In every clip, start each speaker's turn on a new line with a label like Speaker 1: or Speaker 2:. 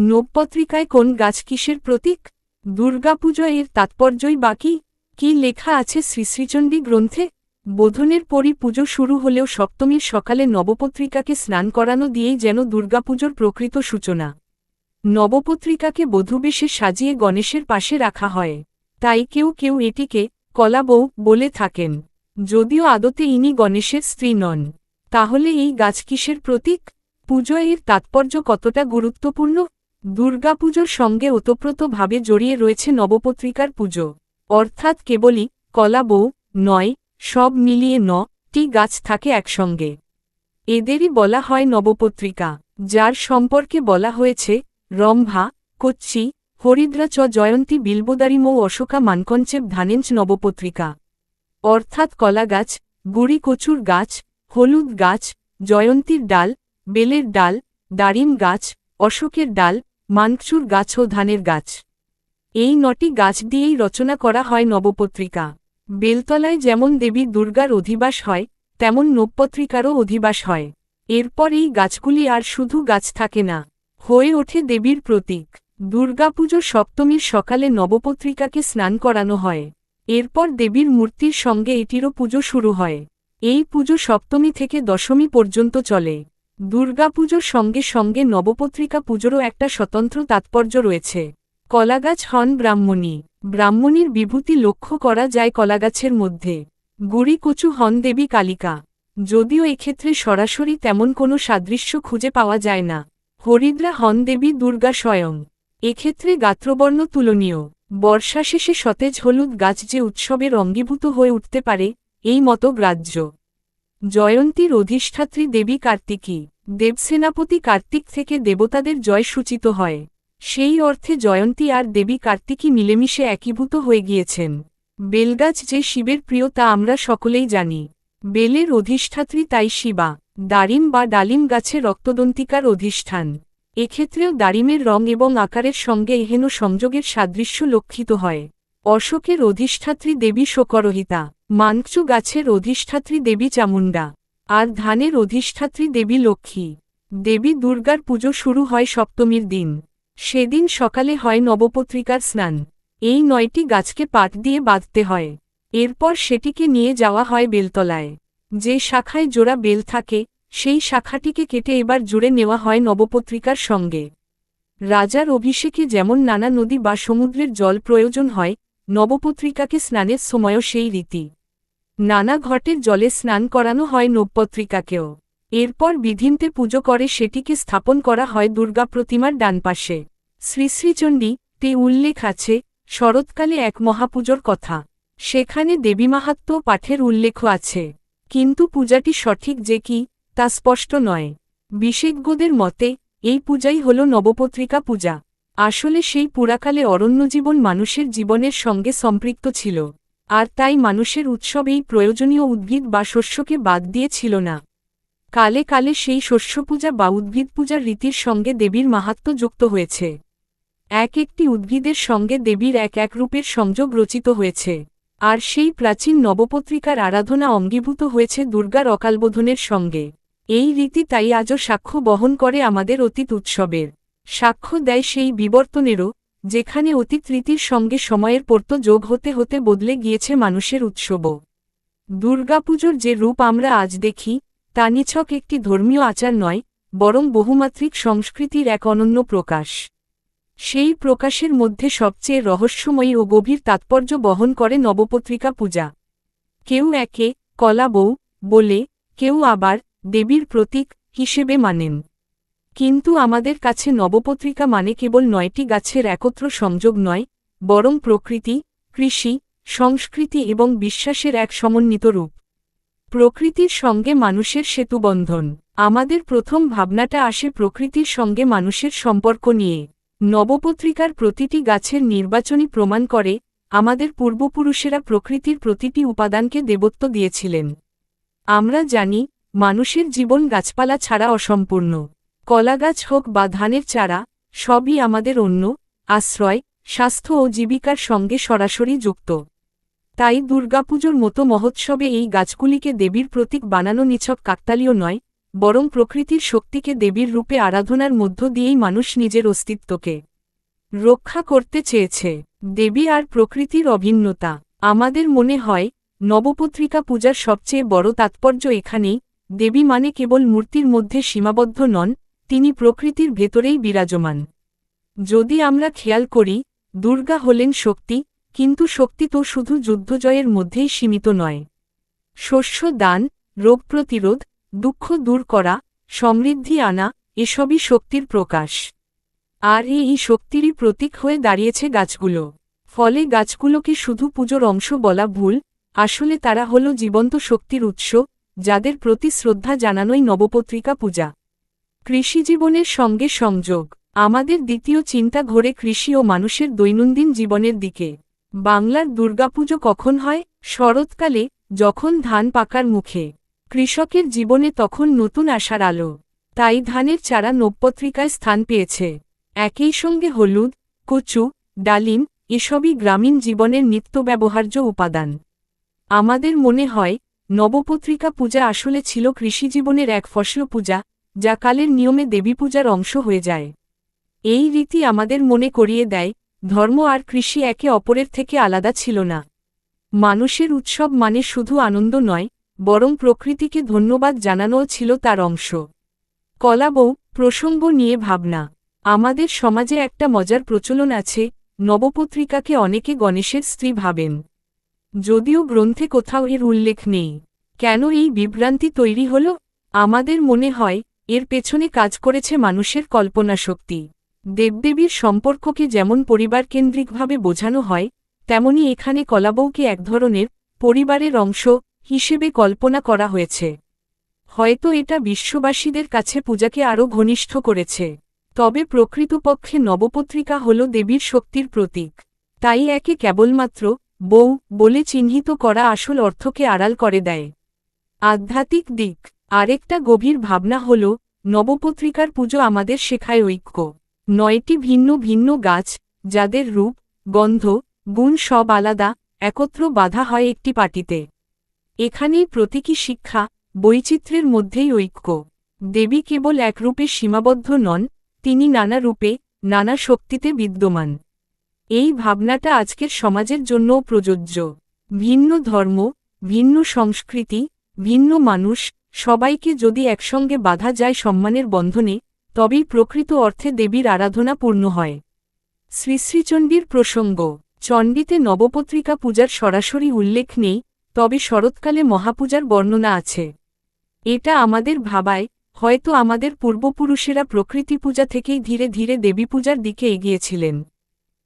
Speaker 1: নবপত্রিকায় কোন গাছ কিসের প্রতীক? দুর্গাপুজো এর তাৎপর্যই বাকি কি? লেখা আছে শ্রীশ্রীচণ্ডী গ্রন্থে? বোধনের পরই পুজো শুরু হলেও সপ্তমীর সকালে নবপত্রিকাকে স্নান করানো দিয়েই যেন দুর্গাপুজোর প্রকৃত সূচনা। নবপত্রিকাকে বধূবেশে সাজিয়ে গণেশের পাশে রাখা হয়। তাই কেউ কেউ এটিকে কলাবৌ বলে থাকেন। যদিও আদতে ইনি গণেশের স্ত্রী নন। তাহলে এই গাছ কিসের প্রতীক? পুজো এর তাৎপর্য কতটা গুরুত্বপূর্ণ? দুর্গাপুজোর সঙ্গে ওতপ্রোতভাবে জড়িয়ে রয়েছে নবপত্রিকার পুজো। অর্থাৎ কেবলই কলা, বউ, নয়, সব মিলিয়ে ন টি গাছ থাকে একসঙ্গে। এদেরই বলা হয় নবপত্রিকা, যার সম্পর্কে বলা হয়েছে, রম্ভা, কচ্ছি হরিদ্রা চ জয়ন্তী বিলবোদারিমৌ অশোকা মানকঞ্চেব ধানেঞ্চ, নবপত্রিকা। অর্থাৎ কলাগাছ গুড়ি, কচুর গাছ, হলুদ গাছ, জয়ন্তীর ডাল, বেলের ডাল, দারিম গাছ, অশোকের ডাল মানকচুর গাছ ও ধানের গাছ। এই নটি গাছ দিয়েই রচনা করা হয় নবপত্রিকা। বেলতলায় যেমন দেবী দুর্গার অধিবাস হয়, তেমন নবপত্রিকারও অধিবাস হয়। এরপর এই গাছগুলি আর শুধু গাছ থাকে না, হয়ে ওঠে দেবীর প্রতীক। দুর্গাপুজো সপ্তমীর সকালে নবপত্রিকাকে স্নান করানো হয়। এরপর দেবীর মূর্তির সঙ্গে এটিরও পুজো শুরু হয়। এই পুজো সপ্তমী থেকে দশমী পর্যন্ত চলে। দুর্গাপুজোর সঙ্গে সঙ্গে নবপত্রিকা পুজোরও একটা স্বতন্ত্র তাৎপর্য রয়েছে। কলাগাছ হন ব্রাহ্মণী। ব্রাহ্মণীর বিভূতি লক্ষ্য করা যায় কলাগাছের মধ্যে। গুড়ি কচু হন দেবী কালিকা। যদিও এক্ষেত্রে সরাসরি তেমন কোনো সাদৃশ্য খুঁজে পাওয়া যায় না। হরিদ্রা হন দেবী দুর্গা স্বয়ং। এক্ষেত্রে গাত্রবর্ণ তুলনীয়। বর্ষা শেষে সতেজ হলুদ গাছ যে উৎসবের অঙ্গীভূত হয়ে উঠতে পারে, এই মতো গ্রাহ্য জয়ন্তীর অধিষ্ঠাত্রী দেবী কার্তিকী, দেবসেনাপতি কার্তিক থেকে দেবতাদের জয় সূচিত হয়। সেই অর্থে জয়ন্তী আর দেবী কার্তিকী মিলেমিশে একীভূত হয়ে গিয়েছেন। বেলগাছ যে শিবের প্রিয় তা আমরা সকলেই জানি। বেলের অধিষ্ঠাত্রী তাই শিবা, দারিম বা ডালিম গাছে রক্তদন্তিকার অধিষ্ঠান। এক্ষেত্রেও দারিমের রং এবং আকারের সঙ্গে এহেন সংযোগের সাদৃশ্য লক্ষিত হয়। অশোকের অধিষ্ঠাত্রী দেবী শোকরহিতা মানকচু গাছের অধিষ্ঠাত্রী দেবী চামুণ্ডা, আর ধানের অধিষ্ঠাত্রী দেবী লক্ষ্মী। দেবী দুর্গার পুজো শুরু হয় সপ্তমীর দিন। সেদিন সকালে হয় নবপত্রিকার স্নান। এই নয়টি গাছকে পাট দিয়ে বাঁধতে হয়। এরপর সেটিকে নিয়ে যাওয়া হয় বেলতলায়। যে শাখায় জোড়া বেল থাকে, সেই শাখাটিকে কেটে এবার জুড়ে নেওয়া হয় নবপত্রিকার সঙ্গে। রাজার অভিষেকে যেমন নানা নদী বা সমুদ্রের জল প্রয়োজন হয় নবপত্রিকাকে স্নানের সময়ও সেই রীতি। নানা ঘটের জলে স্নান করানো হয় নবপত্রিকাকেও। এরপর বিধিন্তে পুজো করে সেটিকে স্থাপন করা হয় দুর্গা প্রতিমার ডানপাশে শ্রী শ্রীচণ্ডী তে উল্লেখ আছে শরৎকালে এক মহাপুজোর কথা। সেখানে দেবীমাহাত্ম পাঠের উল্লেখ আছে। কিন্তু পূজাটি সঠিক যে কি, তা স্পষ্ট নয়। বিশেজ্ঞদের মতে, এই পূজাই হল নবপত্রিকা পূজা। আসলে সেই পুরাকালে অরণ্যজীবন মানুষের জীবনের সঙ্গে সম্পৃক্ত ছিল, আর তাই মানুষের উৎসব এই প্রয়োজনীয় উদ্ভিদ বা শস্যকে বাদ দিয়েছিল না। কালে কালে সেই শস্য পূজা বা উদ্ভিদ পূজার রীতির সঙ্গে দেবীর মাহাত্ম যুক্ত হয়েছে। এক একটি উদ্ভিদের সঙ্গে দেবীর এক এক রূপের সংযোগ রচিত হয়েছে, আর সেই প্রাচীন নবপত্রিকার আরাধনা অঙ্গীভূত হয়েছে দুর্গার অকালবোধনের সঙ্গে। এই রীতি তাই আজও সাক্ষ্য বহন করে আমাদের অতীত উৎসবের। সাক্ষ্য দেয় সেই বিবর্তনেরও, যেখানে অতীত রীতির সঙ্গে সময়ের পর্ত যোগ হতে হতে বদলে গিয়েছে মানুষের উৎসবও দুর্গাপুজোর যে রূপ আমরা আজ দেখি, তা নিছক একটি ধর্মীয় আচার নয়, বরং বহুমাত্রিক সংস্কৃতির এক অনন্য প্রকাশ। সেই প্রকাশের মধ্যে সবচেয়ে রহস্যময়ী ও গভীর তাৎপর্য বহন করে নবপত্রিকা পূজা। কেউ একে কলা বউ বলে, কেউ আবার দেবীর প্রতীক হিসেবে মানেন। কিন্তু আমাদের কাছে নবপত্রিকা মানে কেবল নয়টি গাছের একত্র সংযোগ নয়, বরং প্রকৃতি, কৃষি, সংস্কৃতি এবং বিশ্বাসের এক সমন্বিত রূপ। প্রকৃতির সঙ্গে মানুষের সেতুবন্ধন। আমাদের প্রথম ভাবনাটা আসে প্রকৃতির সঙ্গে মানুষের সম্পর্ক নিয়ে। নবপত্রিকার প্রতিটি গাছের নির্বাচনী প্রমাণ করে, আমাদের পূর্বপুরুষেরা প্রকৃতির প্রতিটি উপাদানকে দেবত্ব দিয়েছিলেন। আমরা জানি, মানুষের জীবন গাছপালা ছাড়া অসম্পূর্ণ। কলাগাছ হোক বা ধানের চারা, সবই আমাদের অন্য, আশ্রয়, স্বাস্থ্য ও জীবিকার সঙ্গে সরাসরি যুক্ত। তাই দুর্গাপুজোর মতো মহোৎসবে এই গাছগুলিকে দেবীর প্রতীক বানানো নিছক কাকতালীয় নয়, বরং প্রকৃতির শক্তিকে দেবীর রূপে আরাধনার মধ্য দিয়েই মানুষ নিজের অস্তিত্বকে রক্ষা করতে চেয়েছে। দেবী আর প্রকৃতির অভিন্নতা। আমাদের মনে হয়, নবপত্রিকা পূজার সবচেয়ে বড় তাৎপর্য এখানেই, দেবী মানে কেবল মূর্তির মধ্যে সীমাবদ্ধ নন তিনি প্রকৃতির ভেতরেই বিরাজমান। যদি আমরা খেয়াল করি, দুর্গা হলেন শক্তি, কিন্তু শক্তি তো শুধু যুদ্ধজয়ের মধ্যেই সীমিত নয়। শস্য দান, রোগ প্রতিরোধ, দুঃখ দূর করা, সমৃদ্ধি আনা, এসবই শক্তির প্রকাশ। আর এই শক্তিরই প্রতীক হয়ে দাঁড়িয়েছে গাছগুলো। ফলে গাছগুলোকে শুধু পুজোর অংশ বলা ভুল, আসলে তারা হল জীবন্ত শক্তির উৎস, যাদের প্রতি শ্রদ্ধা জানানোই নবপত্রিকা পূজা। কৃষিজীবনের সঙ্গে সংযোগ। আমাদের দ্বিতীয় চিন্তা ঘোরে কৃষি ও মানুষের দৈনন্দিন জীবনের দিকে। বাংলার দুর্গাপুজো কখন হয়? শরৎকালে, যখন ধান পাকার মুখে। কৃষকের জীবনে তখন নতুন আশার আলো। তাই ধানের চারা নবপত্রিকায় স্থান পেয়েছে। একই সঙ্গে হলুদ, কচু, ডালিম এসবই গ্রামীণ জীবনের নিত্য ব্যবহার্য উপাদান। আমাদের মনে হয়, নবপত্রিকা পূজা আসলে ছিল কৃষিজীবনের এক ফসল পূজা যা কালের নিয়মে দেবী পূজার অংশ হয়ে যায়। এই রীতি আমাদের মনে করিয়ে দেয়, ধর্ম আর কৃষি একে অপরের থেকে আলাদা ছিল না। মানুষের উৎসব মানে শুধু আনন্দ নয়, বরং প্রকৃতিকে ধন্যবাদ জানানোও ছিল তার অংশ। কলাবৌ প্রসঙ্গ নিয়ে ভাবনা। আমাদের সমাজে একটা মজার প্রচলন আছে, নবপত্রিকাকে অনেকে গণেশের স্ত্রী ভাবেন। যদিও গ্রন্থে কোথাও এর উল্লেখ নেই। কেন এই বিভ্রান্তি তৈরি হল? আমাদের মনে হয় এর পেছনে কাজ করেছে মানুষের কল্পনা শক্তি দেবদেবীর সম্পর্ককে যেমন পরিবারকেন্দ্রিকভাবে বোঝানো হয়, তেমনি এখানে কলাবৌকে এক ধরনের পরিবারের অংশ হিসেবে কল্পনা করা হয়েছে। হয়তো এটা বিশ্ববাসীদের কাছে পূজাকে আরও ঘনিষ্ঠ করেছে। তবে প্রকৃতপক্ষে নবপত্রিকা হল দেবীর শক্তির প্রতীক। তাই একে কেবলমাত্র বউ বলে চিহ্নিত করা আসল অর্থকে আড়াল করে দেয়। আধ্যাত্মিক দিক। আরেকটা গভীর ভাবনা হল, নবপত্রিকার পুজো আমাদের শেখায় ঐক্য। নয়টি ভিন্ন ভিন্ন গাছ, যাদের রূপ, গন্ধ, গুণ সব আলাদা, একত্র বাধা হয় একটি পাটিতে। এখানেই প্রতীকী শিক্ষা, বৈচিত্র্যের মধ্যেই ঐক্য। দেবী কেবল এক রূপে সীমাবদ্ধ নন, তিনি নানা রূপে, নানা শক্তিতে বিদ্যমান। এই ভাবনাটা আজকের সমাজের জন্যও প্রযোজ্য। ভিন্ন ধর্ম, ভিন্ন সংস্কৃতি ভিন্ন মানুষ, সবাইকে যদি একসঙ্গে বাধা যায় সম্মানের বন্ধনে, তবেই প্রকৃত অর্থে দেবীর আরাধনা পূর্ণ হয়। শ্রী শ্রীচণ্ডীর প্রসঙ্গ, চণ্ডীতে নবপত্রিকা পূজার সরাসরি উল্লেখ নেই, তবে শরৎকালে মহাপূজার বর্ণনা আছে। এটা আমাদের ভাবায়, হয়তো আমাদের পূর্বপুরুষেরা প্রকৃতি পূজা থেকেই ধীরে ধীরে দেবী পূজার দিকে এগিয়েছিলেন।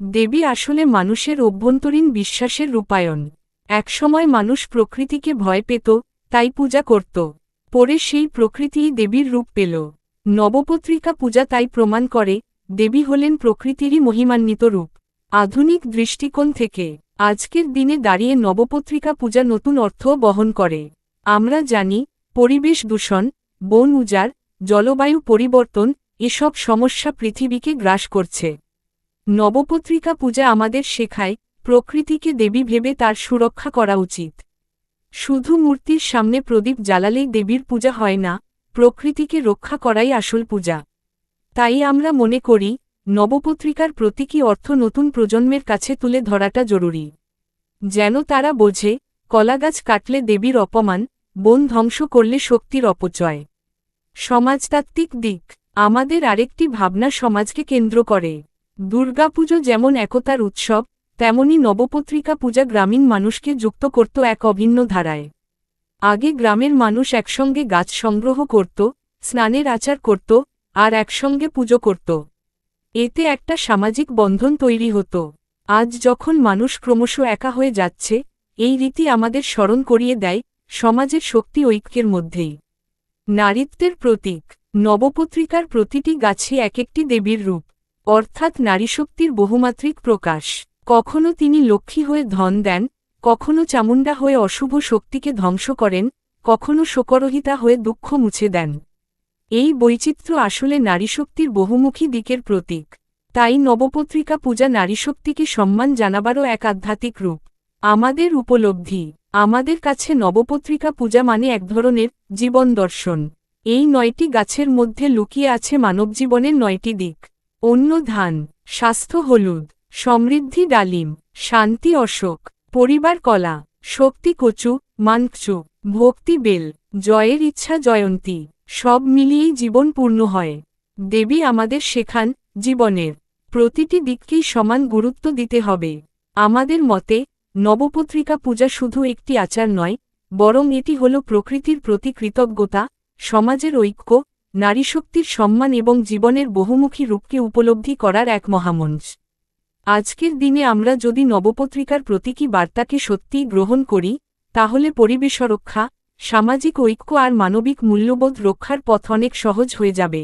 Speaker 1: দেবী আসলে মানুষের অভ্যন্তরীণ বিশ্বাসের রূপায়ণ। একসময় মানুষ প্রকৃতিকে ভয় পেত তাই পূজা করত। পরে সেই প্রকৃতিই দেবীর রূপ পেল। নবপত্রিকা পূজা তাই প্রমাণ করে, দেবী হলেন প্রকৃতিরই মহিমান্বিত রূপ। আধুনিক দৃষ্টিকোণ থেকে, আজকের দিনে দাঁড়িয়ে নবপত্রিকা পূজা নতুন অর্থও বহন করে। আমরা জানি, পরিবেশ দূষণ, বন উজাড়, জলবায়ু পরিবর্তন, এসব সমস্যা পৃথিবীকে গ্রাস করছে। নবপত্রিকা পূজা আমাদের শেখায়, প্রকৃতিকে দেবী ভেবে তার সুরক্ষা করা উচিত। শুধু মূর্তির সামনে প্রদীপ জ্বালালেই দেবীর পূজা হয় না, প্রকৃতিকে রক্ষা করাই আসল পূজা। তাই আমরা মনে করি, নবপত্রিকার প্রতীকী অর্থ নতুন প্রজন্মের কাছে তুলে ধরাটা জরুরি। যেন তারা বোঝে, কলাগাছ কাটলে দেবীর অপমান, বন ধ্বংস করলে শক্তির অপচয়। সমাজতাত্ত্বিক দিক, আমাদের আরেকটি ভাবনা সমাজকে কেন্দ্র করে। দুর্গাপুজো যেমন একতার উৎসব তেমনি নবপত্রিকা পূজা গ্রামীণ মানুষকে যুক্ত করত এক অভিন্ন ধারায়। আগে গ্রামের মানুষ একসঙ্গে গাছ সংগ্রহ করত, স্নানের আচার করত, আর একসঙ্গে পুজো করত। এতে একটা সামাজিক বন্ধন তৈরি হতো। আজ যখন মানুষ ক্রমশ একা হয়ে যাচ্ছে, এই রীতি আমাদের স্মরণ করিয়ে দেয় সমাজের শক্তি ঐক্যের মধ্যেই। নারীত্বের প্রতীক, নবপত্রিকার প্রতিটি গাছে এক একটি দেবীর রূপ, অর্থাৎ নারীশক্তির বহুমাত্রিক প্রকাশ। কখনো তিনি লক্ষ্মী হয়ে ধন দেন, কখনো চামুণ্ডা হয়ে অশুভ শক্তিকে ধ্বংস করেন, কখনো শোকরহিতা হয়ে দুঃখ মুছে দেন। এই বৈচিত্র্য আসলে নারীশক্তির বহুমুখী দিকের প্রতীক। তাই নবপত্রিকা পূজা নারীশক্তিকে সম্মান জানাবারও এক আধ্যাত্মিক রূপ। আমাদের উপলব্ধি, আমাদের কাছে নবপত্রিকা পূজা মানে এক ধরনের জীবন দর্শন। এই নয়টি গাছের মধ্যে লুকিয়ে আছে মানবজীবনের নয়টি দিক। অন্য ধান, স্বাস্থ্য হলুদ। সমৃদ্ধি ডালিম, শান্তি অশোক, পরিবার কলা, শক্তি কচু মানকচু ভক্তি বেল, জয়ের ইচ্ছা জয়ন্তী, সব মিলিয়েই জীবন পূর্ণ হয়। দেবী আমাদের শেখান জীবনের, প্রতিটি দিককেই সমান গুরুত্ব দিতে হবে। আমাদের মতে, নবপত্রিকা পূজা শুধু একটি আচার নয়, বরং এটি হল প্রকৃতির প্রতি কৃতজ্ঞতা, সমাজের ঐক্য, নারীশক্তির সম্মান এবং জীবনের বহুমুখী রূপকে উপলব্ধি করার এক মহামঞ্চ। আজকের দিনে আমরা যদি নবপত্রিকার প্রতীকী বার্তাকে সত্যিই গ্রহণ করি, তাহলে পরিবেশ রক্ষা সামাজিক ঐক্য আর মানবিক মূল্যবোধ রক্ষার পথ অনেক সহজ হয়ে যাবে।